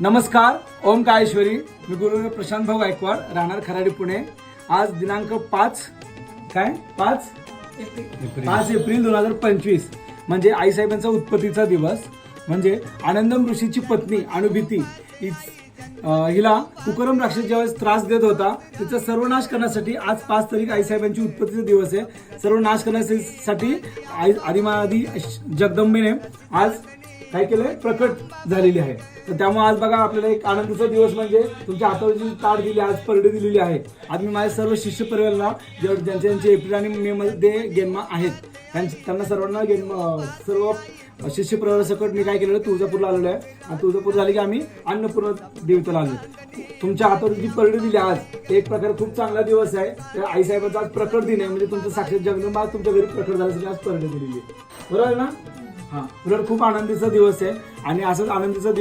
नमस्कार ओम काळेश्वरी. मी गुरु प्रशांत भाऊ गायकवाड राहणार खराडी पुणे. आज दिनांक पाच काय? पाच? पाच एप्रिल दोन हजार पंचवीस. म्हणजे आईसाहेबांचा उत्पत्तीचा दिवस. म्हणजे आनंदम ऋषीची पत्नी अनुभीती हिला कुकरम राक्षस ज्यावेळेस त्रास देत होता तिचा सर्वनाश करण्यासाठी आज पाच तारीख आईसाहेबांची उत्पत्तीचा दिवस आहे. सर्वनाश करण्यासाठी आई आदिमादी जगदंबेने आज काय केलंय? प्रकट झालेली आहे. तर त्यामुळे आज बघा आपल्याला एक आनंदीचा दिवस म्हणजे तुमच्या हातावर जी ताट दिली आज परडे दिलेली आहे. आज मी माझ्या सर्व शिष्य परिवाराला ज्यांचे ज्यांचे एप्रिल आणि मे मध्ये गेन्मा आहेत त्यांच्या त्यांना सर्वांना गेम सर्व शिष्य परिवारासकट मी काय केलेलं तुळजापूरला आलेलो आहे. आणि तुळजापूर झालं की आम्ही अन्नपूर्ण देवतेला आलो तुमच्या हातावर जी परडी दिली आज एक प्रकारे खूप चांगला दिवस आहे. तर आईसाहेबांचा आज प्रकट दिन आहे. म्हणजे तुमचं साक्षात जगदंबा तुमच्या घरी प्रकट झाल्यासाठी आज परडी दिलेली आहे. बरोबर आहे ना? हा. उलट खूप आनंदीचा दिवस आहे आणि असंच आनंदीचा दिवस